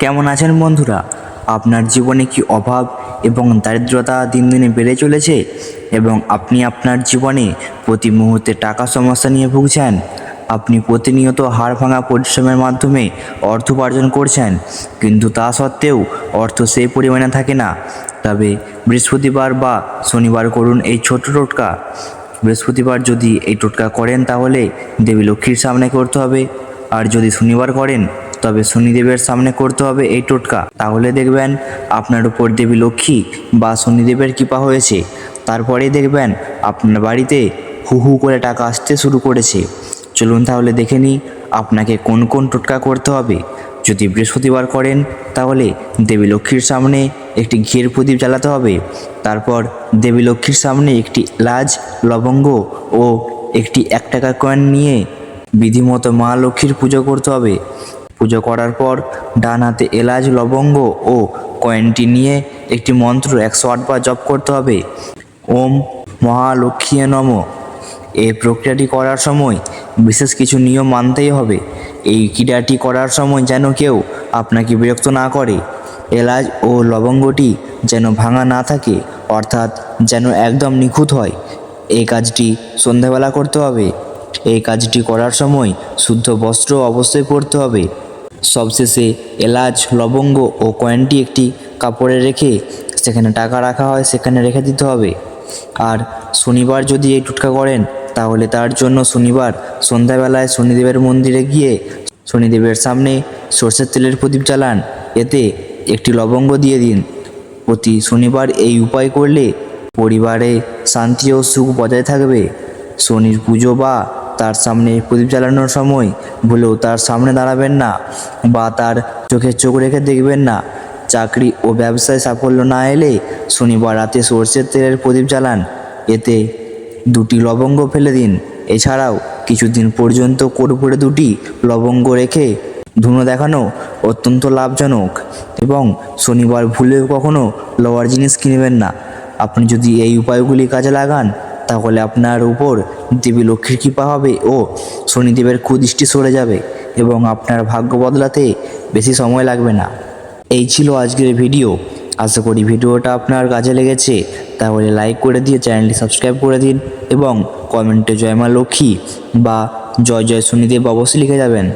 কেমন আছেন বন্ধুরা? আপনার জীবনে কি অভাব এবং দারিদ্রতা দিন দিনে বেড়ে চলেছে এবং আপনি আপনার জীবনে প্রতি মুহূর্তে টাকা সমস্যা নিয়ে ভুগছেন? আপনি প্রতিনিয়ত হাড় ভাঙা পরিশ্রমের মাধ্যমে অর্থ উপার্জন করছেন, কিন্তু তা সত্ত্বেও অর্থ সেই পরিমাণে থাকে না। তবে বৃহস্পতিবার বা শনিবার করুন এই ছোট্ট টোটকা। বৃহস্পতিবার যদি এই টোটকা করেন তাহলে দেবী লক্ষ্মীর সামনে করতে হবে। আর যদি শনিবার করেন তবে শনিদেবের সামনে করতে হবে এই টোটকা। তাহলে দেখবেন আপনার উপর দেবী লক্ষ্মী বা শনিদেবের কৃপা হয়েছে। তারপরেই দেখবেন আপনার বাড়িতে হু হু করে টাকা আসতে শুরু করেছে। চলুন তাহলে দেখে নিই আপনাকে কোন কোন টোটকা করতে হবে। যদি বৃহস্পতিবার করেন, তাহলে দেবী লক্ষ্মীর সামনে একটি ঘিয়ের প্রদীপ জ্বালাতে হবে। তারপর দেবী লক্ষ্মীর সামনে একটি লাজ, লবঙ্গ ও একটি এক টাকার কয়েন নিয়ে বিধিমতো মা লক্ষ্মীর পুজো করতে হবে। পুজো করার পর ডান হাতে এলাচ, লবঙ্গ ও কয়েনটি নিয়ে একটি মন্ত্র, একশো আটবার জপ করতে হবে। ওম মহালক্ষ্মী নম। এই প্রক্রিয়াটি করার সময় বিশেষ কিছু নিয়ম মানতেই হবে। এই ক্রীড়াটি করার সময় যেন কেউ আপনাকে বিরক্ত না করে। এলাচ ও লবঙ্গটি যেন ভাঙা না থাকে, অর্থাৎ যেন একদম নিখুঁত হয়। এই কাজটি সন্ধ্যাবেলা করতে হবে। এই কাজটি করার সময় শুদ্ধ বস্ত্র অবশ্যই পরতে হবে। সবশেষে এলাচ, লবঙ্গ ও কয়েনটি একটি কাপড়ে রেখে সেখানে টাকা রাখা হয়, সেখানে রেখে দিতে হবে। আর শনিবার যদি এই টুটকা করেন, তাহলে তার জন্য শনিবার সন্ধ্যাবেলায় শনিদেবের মন্দিরে গিয়ে শনিদেবের সামনে সর্ষের তেলের প্রদীপ জ্বালান। এতে একটি লবঙ্গ দিয়ে দিন। প্রতি শনিবার এই উপায় করলে পরিবারে শান্তি ও সুখ বজায় থাকবে। শনির পুজো বা তার সামনে প্রদীপ জ্বালানোর সময় ভুলেও তার সামনে দাঁড়াবেন না বা তার চোখে চোখ রেখে দেখবেন না। চাকরি ও ব্যবসায় সাফল্য না এলে শনিবার রাতে সর্ষের তেলের প্রদীপ জ্বালান। এতে দুটি লবঙ্গ ফেলে দিন। এছাড়াও কিছুদিন পর্যন্ত কর্পূরে দুটি লবঙ্গ রেখে ধুনো দেখানো অত্যন্ত লাভজনক এবং শনিবার ভুলেও কখনো লোয়ার জিনিস কিনবেন না। আপনি যদি এই উপায়গুলি কাজে লাগান তাহলে আপনার উপর দেবী লক্ষ্মীর কৃপা হবে ও শনিদেবের কুদৃষ্টি সরে যাবে এবং আপনার ভাগ্য বদলাতে বেশি সময় লাগবে না। এই ছিল আজকের ভিডিও। আশা করি ভিডিওটা আপনার কাজে লেগেছে। তাহলে লাইক করে দিয়ে চ্যানেলটি সাবস্ক্রাইব করে দিন এবং কমেন্টে জয় মা লক্ষ্মী বা জয় জয় শনিদেব অবশ্যই লিখে যাবেন।